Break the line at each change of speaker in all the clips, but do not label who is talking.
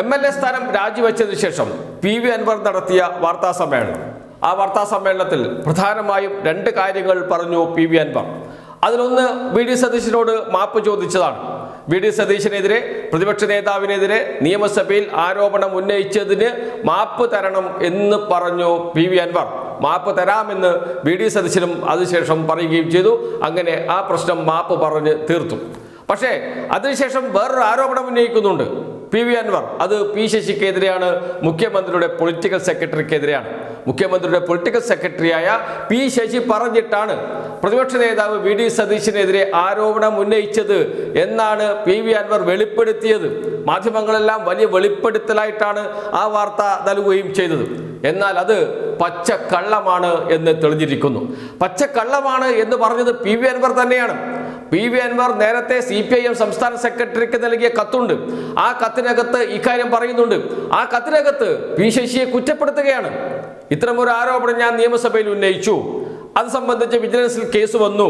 M L A സ്ഥാനം രാജിവെച്ചതിന് ശേഷം P V Anwar നടത്തിയ വാർത്താ സമ്മേളനം. ആ വാർത്താ സമ്മേളനത്തിൽ പ്രധാനമായും രണ്ട് കാര്യങ്ങൾ പറഞ്ഞു പി വി അൻവർ. അതിലൊന്ന് വി ഡി സതീശനോട് മാപ്പ് ചോദിച്ചതാണ്. വി ഡി സതീശനെതിരെ പ്രതിപക്ഷ നേതാവിനെതിരെ നിയമസഭയിൽ ആരോപണം ഉന്നയിച്ചതിന് മാപ്പ് തരണം എന്ന് പറഞ്ഞു പി വി അൻവർ. മാപ്പ് തരാമെന്ന് വി ഡി സതീശനും അതിനുശേഷം പറയുകയും ചെയ്തു. അങ്ങനെ ആ പ്രശ്നം മാപ്പ് പറഞ്ഞ് തീർത്തു. പക്ഷേ അതിനുശേഷം വേറൊരു ആരോപണം ഉന്നയിക്കുന്നുണ്ട്. P V Anvar. അത് പി ശശിക്കെതിരെയാണ് മുഖ്യമന്ത്രിയുടെ പൊളിറ്റിക്കൽ സെക്രട്ടറിക്കെതിരെയാണ് മുഖ്യമന്ത്രിയുടെ പൊളിറ്റിക്കൽ സെക്രട്ടറിയായ പി ശശി പറഞ്ഞിട്ടാണ് പ്രതിപക്ഷ നേതാവ് വി ഡി സതീശിനെതിരെ ആരോപണം ഉന്നയിച്ചത് എന്നാണ് പി വി അൻവർ വെളിപ്പെടുത്തിയത്. മാധ്യമങ്ങളെല്ലാം വലിയ വെളിപ്പെടുത്തലായിട്ടാണ് ആ വാർത്ത നൽകുകയും ചെയ്തത്. എന്നാൽ അത് പച്ചക്കള്ളമാണ് എന്ന് തെളിഞ്ഞിരിക്കുന്നു. പച്ചക്കള്ളമാണ് എന്ന് പറഞ്ഞത് പി വി അൻവർ തന്നെയാണ്. പി വി അൻവർ നേരത്തെ സി പി ഐ എം സംസ്ഥാന സെക്രട്ടറിക്ക് നൽകിയ കത്തുണ്ട്. ആ കത്തിനകത്ത് ഇക്കാര്യം പറയുന്നുണ്ട്. ആ കത്തിനകത്ത് പി ശശിയെ കുറ്റപ്പെടുത്തുകയാണ്. ഇത്തരമൊരു ആരോപണം ഞാൻ നിയമസഭയിൽ ഉന്നയിച്ചു. അത് സംബന്ധിച്ച് വിജിലൻസിൽ കേസ് വന്നു.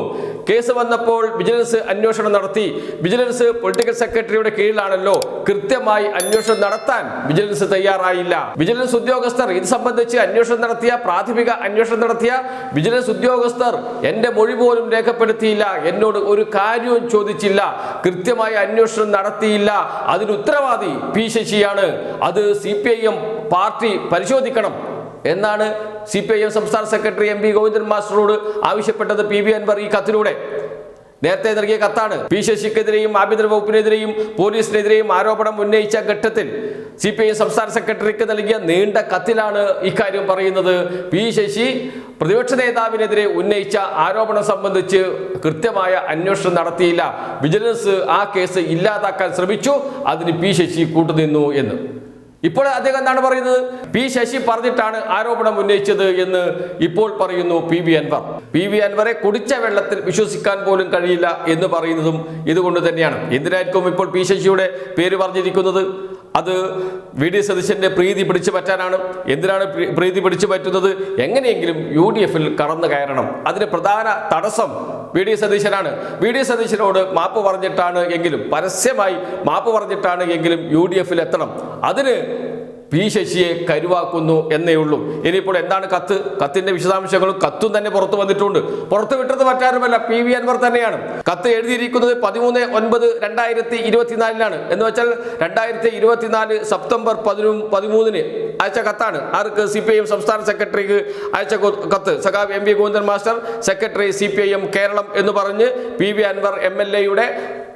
കേസ് വന്നപ്പോൾ വിജിലൻസ് അന്വേഷണം നടത്തി. വിജിലൻസ് പൊളിറ്റിക്കൽ സെക്രട്ടറിയുടെ കീഴിലാണല്ലോ കൃത്യമായി അന്വേഷണം നടത്താൻ വിജിലൻസ് തയ്യാറായില്ല. വിജിലൻസ് ഉദ്യോഗസ്ഥർ ഇത് സംബന്ധിച്ച് അന്വേഷണം നടത്തിയ പ്രാഥമിക അന്വേഷണം നടത്തിയ വിജിലൻസ് ഉദ്യോഗസ്ഥർ എന്റെ മൊഴി പോലും രേഖപ്പെടുത്തിയില്ല. എന്നോട് ഒരു കാര്യവും ചോദിച്ചില്ല. കൃത്യമായ അന്വേഷണം നടത്തിയില്ല. അതിന് ഉത്തരവാദി പി ശശിയാണ്. അത് സി പാർട്ടി പരിശോധിക്കണം. എന്നാണ് സി പി ഐ എം സംസ്ഥാന സെക്രട്ടറി എം പി ഗോവിന്ദൻ മാസ്റ്ററോട് ആവശ്യപ്പെട്ടത് പി വി അൻവർ ഈ കത്തിലൂടെ. നേരത്തെ നൽകിയ കത്താണ്. പി ശശിക്കെതിരെയും ആഭ്യന്തര വകുപ്പിനെതിരെയും പോലീസിനെതിരെയും ആരോപണം ഉന്നയിച്ച ഘട്ടത്തിൽ സി പി ഐ സംസ്ഥാന സെക്രട്ടറിക്ക് നൽകിയ നീണ്ട കത്തിലാണ് ഇക്കാര്യം പറയുന്നത്. പി ശശി പ്രതിപക്ഷ നേതാവിനെതിരെ ഉന്നയിച്ച ആരോപണം സംബന്ധിച്ച് കൃത്യമായ അന്വേഷണം നടത്തിയില്ല. വിജിലൻസ് ആ കേസ് ഇല്ലാതാക്കാൻ ശ്രമിച്ചു. അതിന് പി ശശി കൂട്ടുനിന്നു എന്ന്. ഇപ്പോൾ അദ്ദേഹം എന്താണ് പറയുന്നത്? പി ശശി പറഞ്ഞിട്ടാണ് ആരോപണം ഉന്നയിച്ചത് എന്ന് ഇപ്പോൾ പറയുന്നു P V Anvar. P V അൻവറെ കുടിച്ച വെള്ളത്തിൽ വിശ്വസിക്കാൻ പോലും കഴിയില്ല എന്ന് പറയുന്നതും ഇതുകൊണ്ട് തന്നെയാണ്. എന്തിനായിരിക്കും ഇപ്പോൾ പി ശശിയുടെ പേര് പറഞ്ഞിരിക്കുന്നത്? അത് വി ഡി സതീശന്റെ പ്രീതി പിടിച്ചു പറ്റാനാണ്. എന്തിനാണ് പ്രീതി പിടിച്ചു പറ്റുന്നത്? എങ്ങനെയെങ്കിലും യു ഡി എഫിൽ കടന്നു കയറണം. അതിന് പ്രധാന തടസ്സം വി ഡി സതീശനാണ്. വി ഡി സതീശനോട് മാപ്പ് പറഞ്ഞിട്ടാണ് എങ്കിലും പരസ്യമായി മാപ്പ് പറഞ്ഞിട്ടാണ് എങ്കിലും യു ഡി എഫിൽ എത്തണം. അതിന് പി ശശിയെ കരുവാക്കുന്നു എന്നേ ഉള്ളൂ. ഇനിയിപ്പോൾ എന്താണ് കത്ത്? കത്തിന്റെ വിശദാംശങ്ങളും കത്തും തന്നെ പുറത്തു വന്നിട്ടുണ്ട്. പുറത്തു വിട്ടത് മറ്റാരുമല്ല പി വി അൻവർ തന്നെയാണ്. കത്ത് എഴുതിയിരിക്കുന്നത് പതിമൂന്ന് ഒൻപത് രണ്ടായിരത്തി ഇരുപത്തിനാലിലാണ് എന്ന് വെച്ചാൽ രണ്ടായിരത്തി ഇരുപത്തിനാല് സെപ്റ്റംബർ പതിനു പതിമൂന്നിന് അയച്ച കത്താണ്. ആർക്ക്? സി പി ഐ എം സംസ്ഥാന സെക്രട്ടറിക്ക് അയച്ച കത്ത്. സഖാവ് M V Govindan master secretary C P I M Kerala എന്ന് പറഞ്ഞ് P V Anvar M L എയുടെ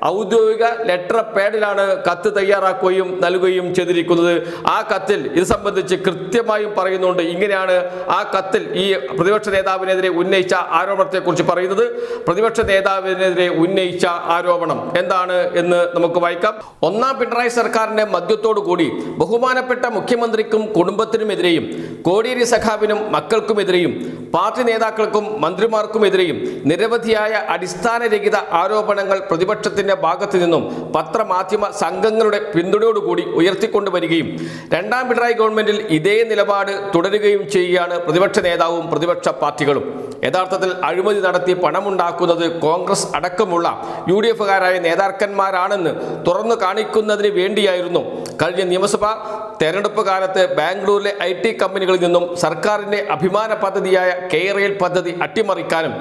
ഔദ്യോഗിക ലെറ്റർ പാഡിലാണ് കത്ത് തയ്യാറാക്കുകയും നൽകുകയും ചെയ്തിരിക്കുന്നത്. ആ കത്തിൽ ഇത് സംബന്ധിച്ച് കൃത്യമായും പറയുന്നുണ്ട്. ഇങ്ങനെയാണ് ആ കത്തിൽ ഈ പ്രതിപക്ഷ നേതാവിനെതിരെ ഉന്നയിച്ച ആരോപണത്തെക്കുറിച്ച് പറയുന്നത്. പ്രതിപക്ഷ നേതാവിനെതിരെ ഉന്നയിച്ച ആരോപണം എന്താണ് എന്ന് നമുക്ക് വായിക്കാം. ഒന്നാം പിണറായി സർക്കാരിന്റെ മദ്യത്തോടു കൂടി ബഹുമാനപ്പെട്ട മുഖ്യമന്ത്രിക്കും കുടുംബത്തിനുമെതിരെയും കോടിയേരി സഖാവിനും മക്കൾക്കുമെതിരെയും പാർട്ടി നേതാക്കൾക്കും മന്ത്രിമാർക്കുമെതിരെയും നിരവധിയായ അടിസ്ഥാനരഹിത ആരോപണങ്ങൾ പ്രതിപക്ഷത്തിന്റെ ഭാഗത്തു നിന്നും പത്രമാധ്യമ സംഘങ്ങളുടെ പിന്തുണയോടുകൂടി ഉയർത്തിക്കൊണ്ടുവരികയും രണ്ടാം പിണറായി ഗവൺമെന്റിൽ ഇതേ നിലപാട് തുടരുകയും ചെയ്യുകയാണ് പ്രതിപക്ഷ നേതാവും പ്രതിപക്ഷ പാർട്ടികളും. യഥാർത്ഥത്തിൽ അഴിമതി നടത്തി പണമുണ്ടാക്കുന്നത് കോൺഗ്രസ് അടക്കമുള്ള യു ഡി എഫുകാരായ നേതാക്കന്മാരാണെന്ന് തുറന്നു കാണിക്കുന്നതിന് വേണ്ടിയായിരുന്നു. കഴിഞ്ഞ നിയമസഭാ തെരഞ്ഞെടുപ്പ് കാലത്ത് ബാംഗ്ലൂരിലെ ഐ ടി കമ്പനികളിൽ നിന്നും സർക്കാരിന്റെ അഭിമാന പദ്ധതിയായ കെയറയിൽ പദ്ധതി അട്ടിമറിക്കാനും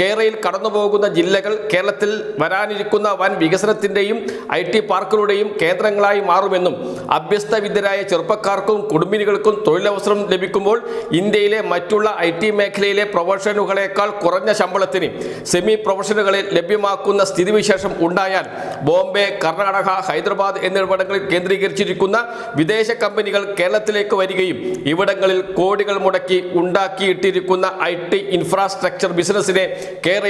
കെയറയിൽ കടന്നുപോകുന്ന ജില്ലകൾ കേരളത്തിൽ വരാനിരിക്കുന്ന വൻ വികസനത്തിന്റെയും ഐ ടി പാർക്കുകളുടെയും കേന്ദ്രങ്ങളായി മാറുമെന്നും അഭ്യസ്തവിദ്യരായ ചെറുപ്പക്കാർക്കും കുടുംബിനികൾക്കും തൊഴിലവസരം ലഭിക്കുമ്പോൾ ഇന്ത്യയിലെ മറ്റുള്ള ഐ ടി മേഖലയിലെ പ്രൊഫഷനുകളേക്കാൾ കുറഞ്ഞ ശമ്പളത്തിന് സെമി പ്രൊഫഷനുകളെ ലഭ്യമാക്കുന്ന സ്ഥിതിവിശേഷം ഉണ്ടായാൽ ബോംബെ കർണാടക ഹൈദരാബാദ് എന്നിവിടങ്ങളിൽ കേന്ദ്രീകരിച്ചിരിക്കുന്ന വിദേശ കമ്പനികൾ കേരളത്തിലേക്ക് വരികയും ഇവിടങ്ങളിൽ കോടികൾ മുടക്കി ഉണ്ടാക്കിയിട്ടിരിക്കുന്ന ഐ ടി ഇൻഫ്രാസ്ട്രക്ചർ ബിസിനസിനെ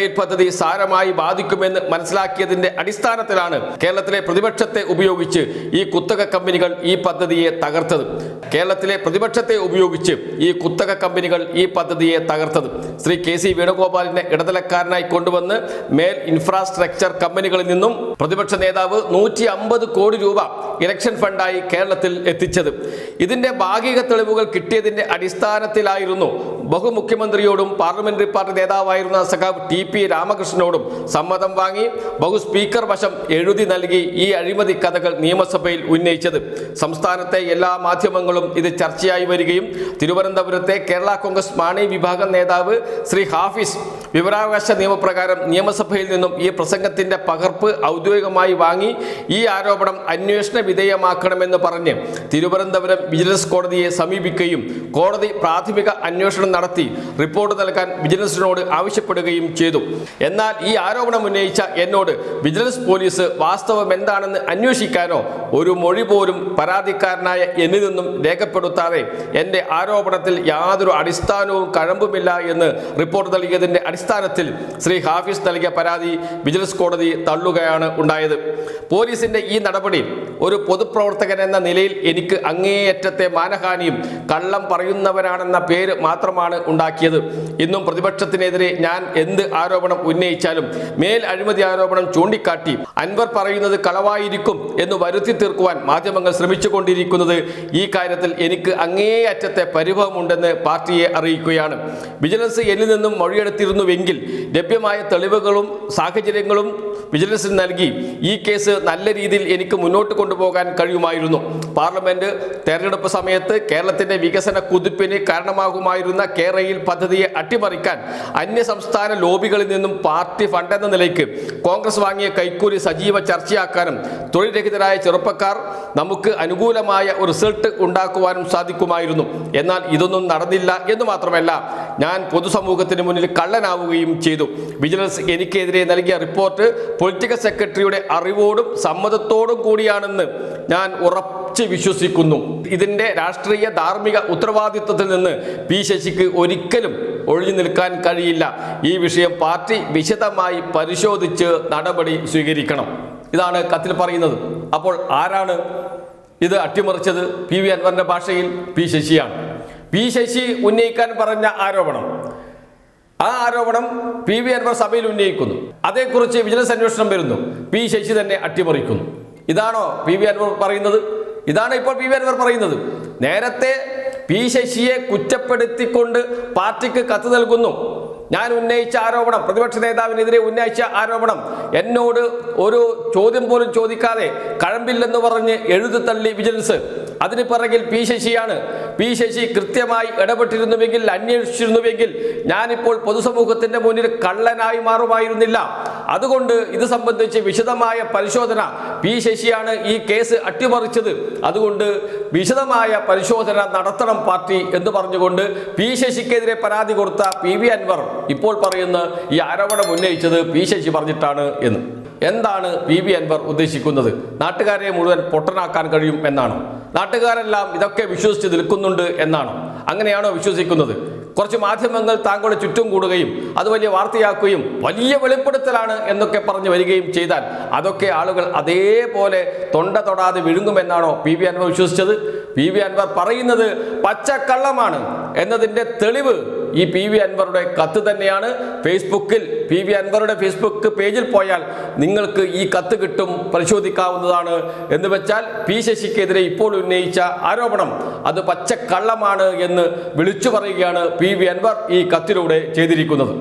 എയ്ഡ് പദ്ധതി സാരമായി ബാധിക്കുമെന്ന് മനസ്സിലാക്കിയതിന്റെ അടിസ്ഥാനത്തിലാണ് കേരളത്തിലെ പ്രതിപക്ഷത്തെ ഉപയോഗിച്ച് ഈ കുത്തക കമ്പനികൾ ഈ പദ്ധതിയെ തകർത്തത്. കേരളത്തിലെ പ്രതിപക്ഷത്തെ ഉപയോഗിച്ച് ഈ കുത്തക കമ്പനികൾ ഈ പദ്ധതിയെ തകർത്തത്. ശ്രീ കെ സി വേണുഗോപാലിനെ ഇടനിലക്കാരനായി കൊണ്ടുവന്ന് മേൽ ഇൻഫ്രാസ്ട്രക്ചർ കമ്പനികളിൽ നിന്നും പ്രതിപക്ഷ നേതാവ് നൂറ്റി അമ്പത് കോടി രൂപ ഇലക്ഷൻ ഫണ്ടായി കേരളത്തിൽ എത്തിച്ചത്. ഇതിന്റെ ഭാഗിക തെളിവുകൾ കിട്ടിയതിന്റെ അടിസ്ഥാനത്തിലായിരുന്നു ബഹുമുഖ്യമന്ത്രിയോടും പാർലമെന്ററി പാർട്ടി നേതാവായിരുന്ന സഖാവ് ടി പി രാമകൃഷ്ണനോടും സമ്മതം വാങ്ങി ബഹു സ്പീക്കർ വശം എഴുതി നൽകി ഈ അഴിമതി കഥകൾ നിയമസഭയിൽ ഉന്നയിച്ചത്. സംസ്ഥാനത്തെ എല്ലാ മാധ്യമങ്ങളും ഇത് ചർച്ചയായി വരികയും തിരുവനന്തപുരത്തെ കേരള കോൺഗ്രസ് മാണി വിഭാഗം നേതാവ് ശ്രീ ഹാഫിസ് വിവരാവകാശ നിയമപ്രകാരം നിയമസഭയിൽ നിന്നും ഈ പ്രസംഗത്തിന്റെ പകർപ്പ് ഔദ്യോഗികമായി വാങ്ങി ഈ ആരോപണം അന്വേഷണ വിധേയമാക്കണമെന്ന് പറഞ്ഞ് തിരുവനന്തപുരം വിജിലൻസ് കോടതിയെ സമീപിക്കുകയും കോടതി പ്രാഥമിക അന്വേഷണം നടത്തി റിപ്പോർട്ട് നൽകാൻ വിജിലൻസിനോട് ആവശ്യപ്പെടുകയും ചെയ്തു. എന്നാൽ ഈ ആരോപണം ഉന്നയിച്ച എന്നോട് വിജിലൻസ് പോലീസ് വാസ്തവം എന്താണെന്ന് അന്വേഷിക്കാനോ ഒരു മൊഴി പോലും പരാതിക്കാരനായ എന്നിൽ നിന്നും രേഖപ്പെടുത്താതെ എന്റെ ആരോപണത്തിൽ യാതൊരു അടിസ്ഥാനവും കഴമ്പുമില്ല എന്ന് റിപ്പോർട്ട് നൽകിയതിന്റെ അടിസ്ഥാനത്തിൽ ശ്രീ ഹാഫിസ് നൽകിയ പരാതി വിജിലൻസ് കോടതി തള്ളുകയാണ് ഉണ്ടായത്. പോലീസിന്റെ ഈ നടപടി ഒരു പൊതുപ്രവർത്തകൻ എന്ന നിലയിൽ എനിക്ക് അങ്ങേയറ്റത്തെ മാനഹാനിയും കള്ളം പറയുന്നവരാണെന്ന പേര് മാത്രമാണ് ഉണ്ടാക്കിയത്. ഇന്നും പ്രതിപക്ഷത്തിനെതിരെ ഞാൻ എന്ത് ആരോപണം ഉന്നയിച്ചാലും മേൽ അഴിമതി ആരോപണം ചൂണ്ടിക്കാട്ടി അൻവർ പറയുന്നത് കളവായിരിക്കും എന്ന് വരുത്തി തീർക്കുവാൻ മാധ്യമങ്ങൾ ശ്രമിച്ചുകൊണ്ടിരിക്കുന്നത്. ഈ കാര്യത്തിൽ എനിക്ക് അങ്ങേയറ്റത്തെ പരിഭവമുണ്ടെന്ന് പാർട്ടിയെ അറിയിക്കുകയാണ്. വിജിലൻസ് എന്നിൽ നിന്നും മൊഴിയെടുത്തിരുന്നുവെങ്കിൽ ലഭ്യമായ തെളിവുകളും സാഹചര്യങ്ങളും വിജിലൻസിന് നൽകി ഈ കേസ് നല്ല രീതിയിൽ എനിക്ക് മുന്നോട്ട് കൊണ്ടുപോകാൻ കഴിയുമായിരുന്നു. പാർലമെന്റ് തെരഞ്ഞെടുപ്പ് സമയത്ത് കേരളത്തിന്റെ വികസന കുതിപ്പിന് കാരണമാകുമായിരുന്ന കേരയിൽ പദ്ധതിയെ അട്ടിമറിക്കാൻ അന്യ സംസ്ഥാന ലോബികളിൽ നിന്നും പാർട്ടി ഫണ്ട് എന്ന നിലയ്ക്ക് കോൺഗ്രസ് വാങ്ങിയ കൈക്കൂലി സജീവ ചർച്ചയാക്കാനും തൊഴിൽ രഹിതരായ ചെറുപ്പക്കാർ നമുക്ക് അനുകൂലമായ ഒരു റിസൾട്ട് ഉണ്ടാക്കുവാനും സാധിക്കുമായിരുന്നു. എന്നാൽ ഇതൊന്നും നടന്നില്ല എന്ന് മാത്രമല്ല ഞാൻ പൊതുസമൂഹത്തിന് മുന്നിൽ കള്ളനാവുകയും ചെയ്തു. വിജിലൻസ് എനിക്കെതിരെ നൽകിയ റിപ്പോർട്ട് പൊളിറ്റിക്കൽ സെക്രട്ടറിയുടെ അറിവോടും സമ്മതത്തോടും കൂടിയാണെന്ന് ഞാൻ ഉറച്ചു വിശ്വസിക്കുന്നു. ഇതിന്റെ രാഷ്ട്രീയ ധാർമ്മിക ഉത്തരവാദിത്വത്തിൽ നിന്ന് പി ശശിക്ക് ഒരിക്കലും ഒഴിഞ്ഞു നിൽക്കാൻ കഴിയില്ല. ഈ വിഷയം പാർട്ടി വിശദമായി പരിശോധിച്ച് നടപടി സ്വീകരിക്കണം. ഇതാണ് കത്തിൽ പറയുന്നത്. അപ്പോൾ ആരാണ് ഇത് അട്ടിമറിച്ചത്? പി വി അൻവറിന്റെ ഭാഷയിൽ പി ശശിയാണ്. പി ശശി ഉന്നയിക്കാൻ പറഞ്ഞ ആരോപണം. ആ ആരോപണം പി വി അൻവർ സഭയിൽ ഉന്നയിക്കുന്നു. അതേക്കുറിച്ച് വിജിലൻസ് അന്വേഷണം വരുന്നു. പി ശശി തന്നെ അട്ടിമറിക്കുന്നു. ഇതാണോ പി വി അൻവർ പറയുന്നത്? ഇതാണ് ഇപ്പോൾ പി വേരവർ പറയുന്നത്. നേരത്തെ പി ശശിയെ കുറ്റപ്പെടുത്തിക്കൊണ്ട് പാർട്ടിക്ക് കത്ത് നൽകുന്നു. ഞാൻ ഉന്നയിച്ച ആരോപണം പ്രതിപക്ഷ നേതാവിനെതിരെ ഉന്നയിച്ച ആരോപണം എന്നോട് ഒരു ചോദ്യം പോലും ചോദിക്കാതെ കഴമ്പില്ലെന്ന് പറഞ്ഞ് എഴുതി തള്ളി വിജിലൻസ്. അതിന് പിറകിൽ പി ശശിയാണ്. പി ശശി കൃത്യമായി ഇടപെട്ടിരുന്നുവെങ്കിൽ അന്വേഷിച്ചിരുന്നുവെങ്കിൽ ഞാനിപ്പോൾ പൊതുസമൂഹത്തിന്റെ മുന്നിൽ കള്ളനായി മാറുമായിരുന്നില്ല. അതുകൊണ്ട് ഇത് സംബന്ധിച്ച് വിശദമായ പരിശോധന പി ശശിയാണ് ഈ കേസ് അട്ടിമറിച്ചത്. അതുകൊണ്ട് വിശദമായ പരിശോധന നടത്തണം പാർട്ടി എന്ന് പറഞ്ഞുകൊണ്ട് പി ശശിക്കെതിരെ പരാതി കൊടുത്ത പി വി അൻവർ ഇപ്പോൾ പറയുന്ന ഈ ആരോപണം ഉന്നയിച്ചത് പി ശശി പറഞ്ഞിട്ടാണ് എന്ന്. എന്താണ് പി വി അൻവർ ഉദ്ദേശിക്കുന്നത്? നാട്ടുകാരെ മുഴുവൻ പൊട്ടനാക്കാൻ കഴിയും എന്നാണ്? നാട്ടുകാരെല്ലാം ഇതൊക്കെ വിശ്വസിച്ച് നിൽക്കുന്നുണ്ട് എന്നാണ്? അങ്ങനെയാണോ വിശ്വസിക്കുന്നത്? കുറച്ച് മാധ്യമങ്ങൾ താങ്കളുടെ ചുറ്റും കൂടുകയും അത് വലിയ വാർത്തയാക്കുകയും വലിയ വെളിപ്പെടുത്തലാണ് എന്നൊക്കെ പറഞ്ഞു വരികയും ചെയ്താൽ അതൊക്കെ ആളുകൾ അതേപോലെ തൊണ്ട തൊടാതെ വിഴുങ്ങുമെന്നാണോ പി വി അൻവർ വിശ്വസിച്ചത്? പി വി അൻവർ പറയുന്നത് പച്ചക്കള്ളമാണ് എന്നതിന്റെ തെളിവ് ഈ പി വി അൻവറുടെ കത്ത് തന്നെയാണ് ഫേസ്ബുക്കിൽ. പി വി അൻവറുടെ ഫേസ്ബുക്ക് പേജിൽ പോയാൽ നിങ്ങൾക്ക് ഈ കത്ത് കിട്ടും പരിശോധിക്കാവുന്നതാണ്. എന്ന് വെച്ചാൽ പി ശശിക്കെതിരെ ഇപ്പോൾ ഉന്നയിച്ച ആരോപണം അത് പച്ചക്കള്ളമാണ് എന്ന് വിളിച്ചു പറയുകയാണ് പി വി അൻവർ ഈ കത്തിലൂടെ ചെയ്തിരിക്കുന്നത്.